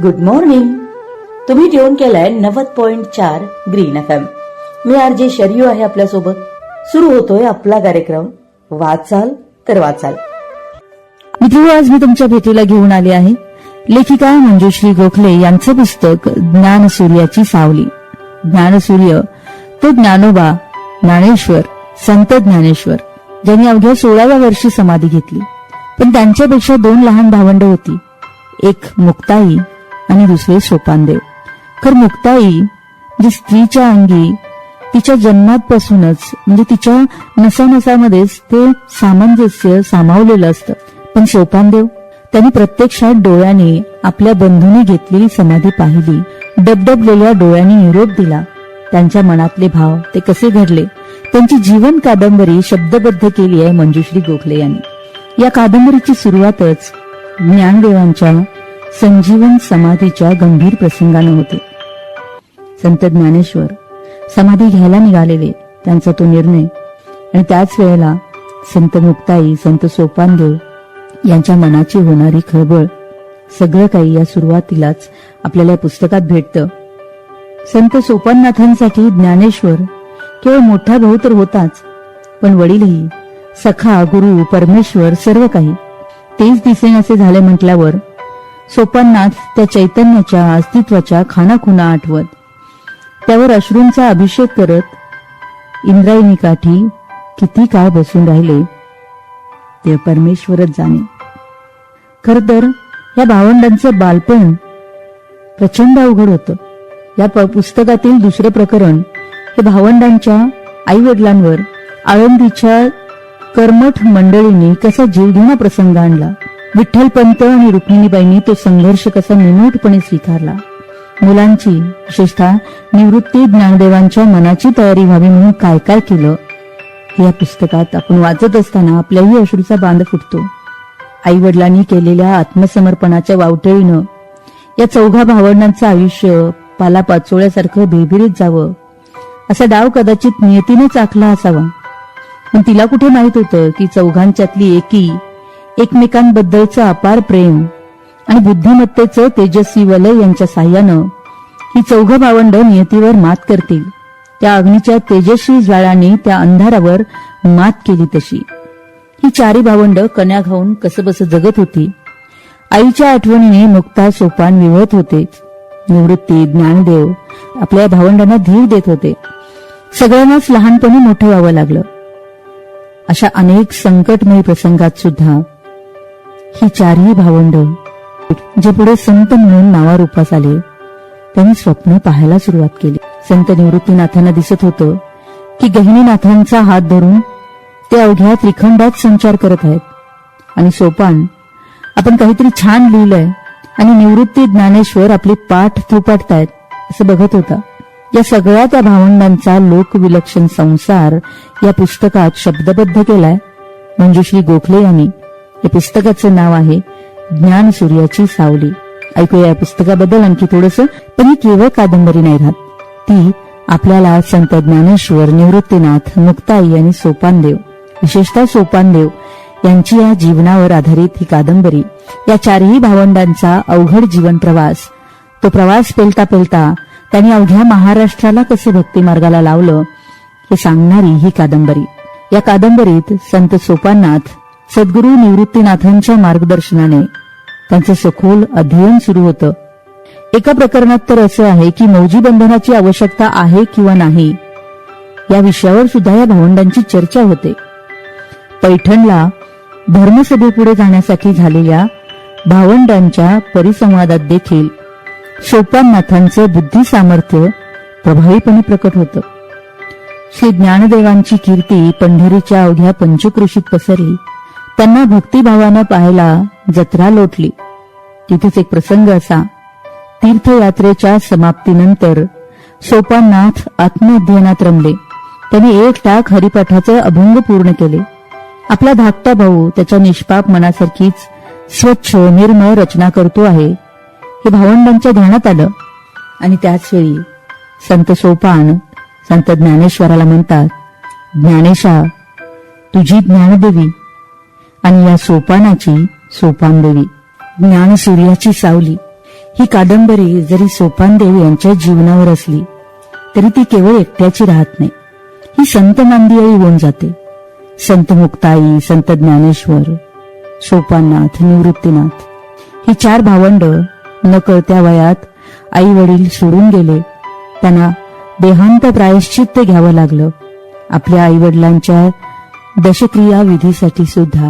Good morning तुम्ही tune केलाय नव्वद पॉइंट चार ग्रीन एफ एम मी आर जे शर्यू आहे आपल्यासोबत. सुरू होतोय आपला कार्यक्रम. वाचाल तर वाचाल. मित्र आज मी तुमच्या भेटीला घेऊन आले आहे. लेखिका मंजुश्री गोखले यांचं पुस्तक ज्ञानसूर्याची सावली. ज्ञानसूर्य तो ज्ञानोबा ज्ञानेश्वर संत ज्ञानेश्वर ज्यांनी अवघ्या सोळाव्या वर्षी समाधी घेतली. पण त्यांच्यापेक्षा दोन लहान भावंड होती. एक मुक्ताई आणि दुसरे सोपानदेव. खर मुक्ताई जी स्त्रीच्या अंगी तिच्या जन्मापासूनच म्हणजे तिच्या नसानसामध्येच ते सामंजस्य सामावलेलं असतं. पण सोपानदेव त्यांनी प्रत्यक्षात डोळ्याने आपल्या बंधूने घेतलेली समाधी पाहिली. डबडबलेल्या डोळ्यांनी निरोप दिला. त्यांच्या मनातले भाव ते कसे घडले? त्यांची जीवन कादंबरी शब्दबद्ध केली आहे मंजुश्री गोखले यांनी. या कादंबरीची सुरुवातच ज्ञानदेवांच्या संजीवन समाधीच्या गंभीर प्रसंगानं होते. संत ज्ञानेश्वर समाधी घ्यायला निघालेले त्यांचा तो निर्णय. आणि त्याच वेळेला संत मुक्ताई संत सोपानदेव यांच्या मनाची होणारी खळबळ सगळं काही या सुरुवातीलाच आपल्याला या पुस्तकात भेटतं. संत सोपाननाथांसाठी ज्ञानेश्वर केवळ मोठा भाऊ तर होताच पण वडीलही सखा गुरु परमेश्वर सर्व काही. तेच दिसेन असे झाले म्हटल्यावर सोपाननाथ त्या चैतन्याच्या अस्तित्वाच्या खानाखुना आठवत. त्यावर अश्रूंचा अभिषेक करत इंद्रायणी काठी किती काळ बसून राहिले ते परमेश्वरच जाणे. खर तर या भावंडांचं बालपण प्रचंड अवघड होतं. या पुस्तकातील दुसरं प्रकरण हे भावंडांच्या आई वडिलांवर आळंदीच्या कर्मठ मंडळींनी कसा जीवघेणा प्रसंग आणला. विठ्ठलपंत आणि रुक्मिणीबाईंनी तो संघर्ष कसा निमूटपणे स्वीकारला. मुलांची विशेषतः निवृत्ती ज्ञानदेवांच्या मनाची तयारी व्हावी म्हणून काय काय केलं या पुस्तकात आपण वाचत असताना आपल्याही अश्रूचा बांध फुटतो. आई वडिलांनी केलेल्या आत्मसमर्पणाच्या वावटळीनं या चौघा भावंडांचं आयुष्य पालापाचोळ्यासारखं भिरभिरीत जावं असा डाव कदाचित नियतीनेच आखला असावा. पण तिला कुठे माहीत होतं की चौघांच्यातली एकी एकमेकांबद्दलचं अपार प्रेम आणि बुद्धिमत्तेचं तेजस्वी वलय यांच्या साह्यानं ही चौघ भावंड नियतीवर मात करतील. त्या अग्नीच्या तेजस्वी ज्वाळाने त्या अंधारावर मात केली तशी. ही चारी भावंड कन्या खाऊन कसबस जगत होती. आईच्या आठवणीने मुक्ता सोपान विवळत होते निवृत्ती ज्ञानदेव आपल्या भावंडांना धीर देत होते. सगळ्यांनाच लहानपणी मोठं व्हावं लागलं. अशा अनेक संकटमयी प्रसंगात सुद्धा ही चारही भावंड जे पुढे संत म्हणून नावारूपास आले त्यांनी स्वप्न पाहायला सुरुवात केली. संत निवृत्तीनाथांना दिसत होतं की गहिनीनाथांचा हात धरून ते अवघ्या त्रिखंडात संचार करत आहेत. आणि सोपान आपण काहीतरी छान लिहिलंय आणि निवृत्ती ज्ञानेश्वर आपली पाठ थोपाटतायत असं बघत होता. या सगळ्या त्या भावंडांचा लोकविलक्षण संसार या पुस्तकात शब्दबद्ध केलाय. मंजुश्री गोखले यांनी या पुस्तकाचं नाव आहे ज्ञान सूर्याची सावली. ऐकूया या पुस्तकाबद्दल आणखी थोडस पण ही केवळ कादंबरी नाही राहत. ती आपल्याला संत ज्ञानेश्वर निवृत्तीनाथ मुक्ताई आणि सोपानदेव विशेषतः सोपानदेव यांची या जीवनावर आधारित ही कादंबरी. या चारही भावंडांचा अवघड जीवन प्रवास तो प्रवास पेलता पेलता त्यांनी अवघ्या महाराष्ट्राला कसे भक्ती मार्गाला लावलं हे सांगणारी ही कादंबरी. या कादंबरीत संत सोपाननाथ सद्गुरू निवृत्तीनाथांच्या मार्गदर्शनाने त्यांचं सखोल अध्ययन सुरू होतं. एका प्रकरणात तर असं आहे की मौजी बंधनाची आवश्यकता आहे किंवा नाही या विषयावर सुद्धा या भावंडांची चर्चा होते. पैठणला धर्मसभेपुढे जाण्यासाठी झालेल्या भावंडांच्या परिसंवादात देखील सोपाननाथांचं बुद्धी सामर्थ्य प्रभावीपणे प्रकट होतं. श्री ज्ञानदेवांची कीर्ती पंढरीच्या अवघ्या पंचकृषीत पसरली. त्यांना भक्तिभावानं पाहायला जत्रा लोटली. तिथेच एक प्रसंग असा. तीर्थयात्रेच्या समाप्तीनंतर सोपाननाथ आत्मअध्ययनात रमले. त्यांनी एक टाक हरिपाठाचे अभंग पूर्ण केले. आपला धाकटा भाऊ त्याच्या निष्पाप मनासारखीच स्वच्छ निर्मळ रचना करतो आहे. हे भावंडांच्या ध्यानात आलं. आणि त्याचवेळी संत सोपान संत ज्ञानेश्वराला म्हणतात ज्ञानेशा तुझी ज्ञानदेवी आणि या सोपानाची सोपानदेवी ज्ञान सूर्याची सावली. ही कादंबरी जरी सोपानदेव यांच्या जीवनावर असली तरी ती केवळ एकट्याची राहत नाही. ही संत मांदियाळी होऊन जाते. संत मुक्ताई संत ज्ञानेश्वर सोपाननाथ निवृत्तीनाथ. ही चार भावंड न कळत्या वयात आई वडील सोडून गेले. त्यांना देहांत प्रायश्चित्त घ्यावं लागलं. आपल्या आई वडिलांच्या दशक्रिया विधीसाठी सुद्धा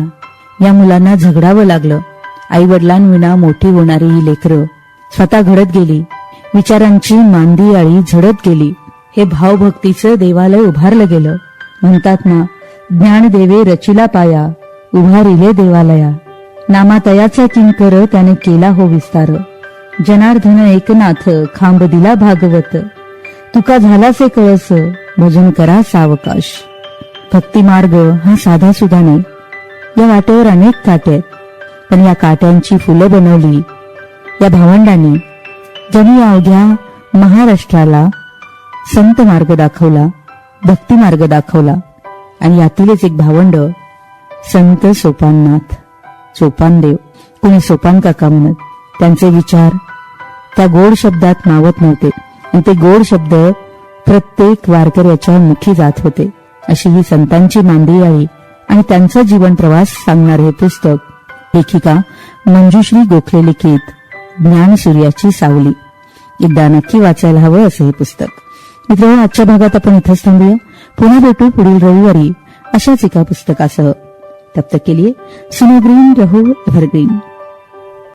या मुलांना झगडावं लागलं. आई वडिलांविना मोठी होणारी ही लेकरं स्वतः घडत गेली. विचारांची मांदी आळी झडत गेली. हे भावभक्तीचं देवालय उभारलं गेलं. म्हणतात ना ज्ञानदेवे रचिला पाया उभारिले देवालया. नामातयाचा किंकर त्याने केला हो विस्तार. जनार्दन एकनाथ खांब दिला भागवत. तुका झालासे कळस भजन करा सावकाश. भक्ती मार्ग हा साधा सुद्धा नाही या वाटेवर अनेक काटे आहेत. पण या काट्यांची फुलं बनवली. या भावंडांनी ज्यांनी या अवघ्या महाराष्ट्राला संत मार्ग दाखवला भक्ती मार्ग दाखवला आणि यातीलच एक भावंड संत सोपाननाथ सोपानदेव. कुणी सोपान काका म्हणत त्यांचे विचार त्या गोड शब्दात मावत नव्हते. आणि ते गोड शब्द प्रत्येक वारकऱ्याच्या मुखी जात होते. अशी ही संतांची मांदियाळी आणि त्यांचा जीवन प्रवास सांगणारे हे पुस्तक. लेखिका मंजुश्री गोखले लिखित ज्ञान सूर्याची सावली. एकदा नक्की वाचायला हवं असं हे पुस्तक. मित्रांनो आजच्या भागात आपण इथंच थांबूया. पुन्हा भेटू पुढील रविवारी अशाच एका पुस्तकासह. तब तक के लिए सुनो ग्रीन रहो एव्हरग्रीन